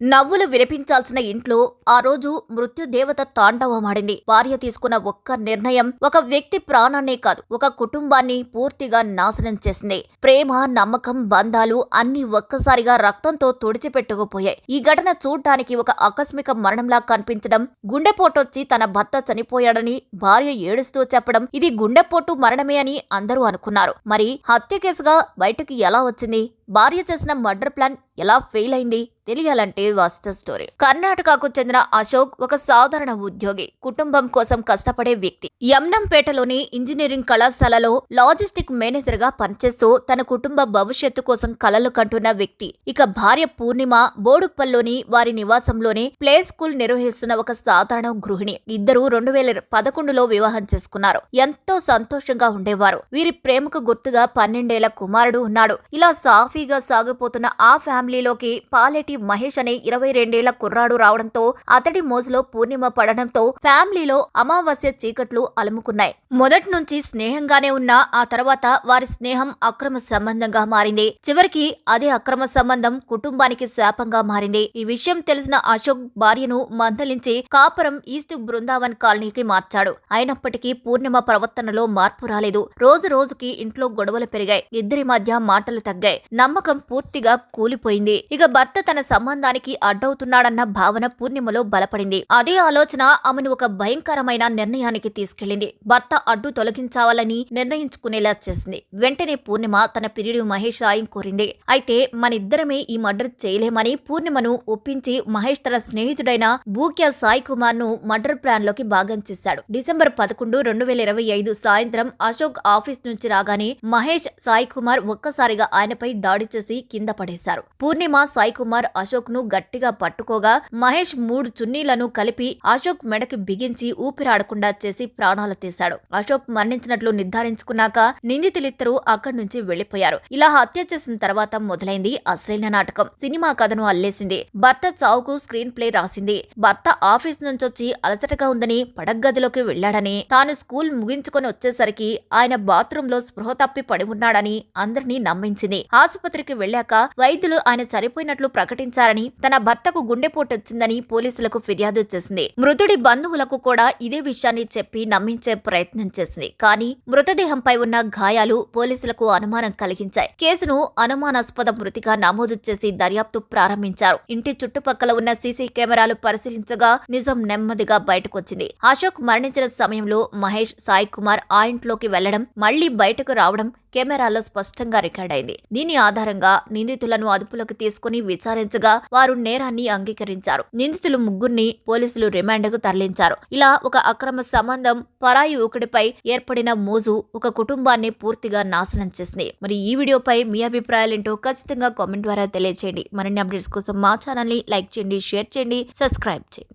నవ్వులు వినిపించాల్సిన ఇంట్లో ఆ రోజు మృత్యుదేవత తాండవమాడింది. భార్య తీసుకున్న ఒక్క నిర్ణయం ఒక వ్యక్తి ప్రాణాన్నే కాదు ఒక కుటుంబాన్ని పూర్తిగా నాశనం చేసింది. ప్రేమ నమ్మకం బంధాలు అన్ని ఒక్కసారిగా రక్తంతో తుడిచిపెట్టుకుపోయాయి. ఈ ఘటన చూడ్డానికి ఒక ఆకస్మిక మరణంలా కనిపించడం గుండెపోటొచ్చి తన భర్త చనిపోయాడని భార్య ఏడుస్తూ చెప్పడం ఇది గుండెపోటు మరణమే అని అందరూ అనుకున్నారు. మరి హత్య కేసుగా బయటకు ఎలా వచ్చింది? భార్య చేసిన మర్డర్ ప్లాన్ ఎలా ఫెయిల్ అయింది తెలియాలంటే వాస్తవ స్టోరీ. కర్ణాటకకు చెందిన అశోక్ ఒక సాధారణ ఉద్యోగి. కుటుంబం కోసం కష్టపడే వ్యక్తి. యమ్నంపేటలోని ఇంజనీరింగ్ కళాశాలలో లాజిస్టిక్ మేనేజర్గా పనిచేస్తూ తన కుటుంబ భవిష్యత్తు కోసం కలలు కంటున్న వ్యక్తి. ఇక భార్య పూర్ణిమ బోడుప్పల్లోని వారి నివాసంలోనే ప్లే స్కూల్ నిర్వహిస్తున్న ఒక సాధారణ గృహిణి. ఇద్దరు రెండు వేల పదకొండులో వివాహం చేసుకున్నారు. ఎంతో సంతోషంగా ఉండేవారు. వీరి ప్రేమకు గుర్తుగా పన్నెండేళ్ళ కుమారుడు ఉన్నాడు. ఇలా సాఫ్ సాఫీగా సాగిపోతున్న ఆ ఫ్యామిలీలోకి పాలెటి మహేష్ అనే ఇరవై రెండేళ్ళ కుర్రాడు రావడంతో అతడి మోజులో పూర్ణిమ పడడంతో ఫ్యామిలీలో అమావాస్య చీకట్లు అలుముకున్నాయి. మొదటి నుంచి స్నేహంగానే ఉన్న ఆ తర్వాత వారి స్నేహం అక్రమ సంబంధంగా మారింది. చివరికి అదే అక్రమ సంబంధం కుటుంబానికి శాపంగా మారింది. ఈ విషయం తెలిసిన అశోక్ భార్యను మందలించి కాపురం ఈస్ట్ బృందావన్ కాలనీకి మార్చాడు. అయినప్పటికీ పూర్ణిమ ప్రవర్తనలో మార్పు రాలేదు. రోజు రోజుకి ఇంట్లో గొడవలు పెరిగాయి. ఇద్దరి మధ్య మాటలు తగ్గాయి. నమ్మకం పూర్తిగా కూలిపోయింది. ఇక భర్త తన సంబంధానికి అడ్డవుతున్నాడన్న భావన పూర్ణిమలో బలపడింది. అదే ఆలోచన ఆమెను ఒక భయంకరమైన నిర్ణయానికి తీసుకెళ్ళింది భర్త అడ్డు తొలగించాలని నిర్ణయించుకునేలా చేసింది. వెంటనే పూర్ణిమ తన పిరియుడు మహేష్ సాయం కోరింది. అయితే మనిద్దరమే ఈ మర్డర్ చేయలేమని పూర్ణిమను ఒప్పించి మహేష్ తన స్నేహితుడైన బూక్యా సాయి కుమార్ను మర్డర్ ప్లాన్లోకి భాగం చేశాడు. డిసెంబర్ పదకొండు రెండు వేల ఇరవై ఐదు సాయంత్రం అశోక్ ఆఫీస్ నుంచి రాగానే మహేష్ సాయి కుమార్ ఒక్కసారిగా ఆయనపై దాడి చేసి కింద పడేశారు. పూర్ణిమ సాయికుమార్ అశోక్ను గట్టిగా పట్టుకోగా మహేష్ మూడు చున్నీలను కలిపి అశోక్ మెడకి బిగించి ఊపిరాడకుండా చేసి ప్రాణాలు తీశాడు. అశోక్ మరణించినట్లు నిర్ధారించుకున్నాక నిందితులిద్దరూ అక్కడి నుంచి వెళ్ళిపోయారు ఇలా హత్య చేసిన తర్వాత మొదలైంది అశ్లీల నాటకం. సినిమా కథను అల్లేసింది. భర్త చావుకు స్క్రీన్ ప్లే రాసింది. భర్త ఆఫీస్ నుంచొచ్చి అలసటగా ఉందని పడగ్గదిలోకి వెళ్ళాడని తాను స్కూల్ ముగించుకొని వచ్చేసరికి ఆయన బాత్రూంలో స్పృహ తప్పి పడి ఉన్నాడని అందరినీ నమ్మించింది. ఆసుపత్రికి వెళ్ళాక వైద్యులు ఆయన చనిపోయినట్లు ప్రకటించారని తన భర్తకు గుండెపోటు వచ్చిందని పోలీసులకు ఫిర్యాదు చేసింది. మృతుడి బంధువులకు కూడా ఇదే విషయాన్ని చెప్పి నమ్మించే ప్రయత్నం చేసింది. కానీ మృతదేహంపై ఉన్న గాయాలు పోలీసులకు అనుమానం కలిగించాయి. కేసును అనుమానాస్పద మృతిగా నమోదు చేసి దర్యాప్తు ప్రారంభించారు. ఇంటి చుట్టుపక్కల ఉన్న సీసీ కెమెరాలు పరిశీలించగా నిజం నెమ్మదిగా బయటకొచ్చింది. అశోక్ మరణించిన సమయంలో మహేష్ సాయి కుమార్ ఆ ఇంట్లోకి వెళ్ళడం మళ్ళీ బయటకు రావడం కెమెరాలో స్పష్టంగా రికార్డైంది దీని ఆధారంగా నిందితులను అదుపులోకి తీసుకుని విచారించగా వారు నేరాన్ని అంగీకరించారు. నిందితులు ముగ్గురిని పోలీసులు రిమాండ్కు తరలించారు. ఇలా ఒక అక్రమ సంబంధం పరాయి ఒకటిపై ఏర్పడిన మోజు ఒక కుటుంబాన్ని పూర్తిగా నాశనం చేసింది. మరి ఈ వీడియోపై మీ అభిప్రాయాలేంటో ఖచ్చితంగా కామెంట్ ద్వారా తెలియజేయండి మరిన్ని అప్డేట్స్ కోసం మా ఛానల్ని లైక్ చేయండి షేర్ చేయండి సబ్స్క్రైబ్ చేయండి.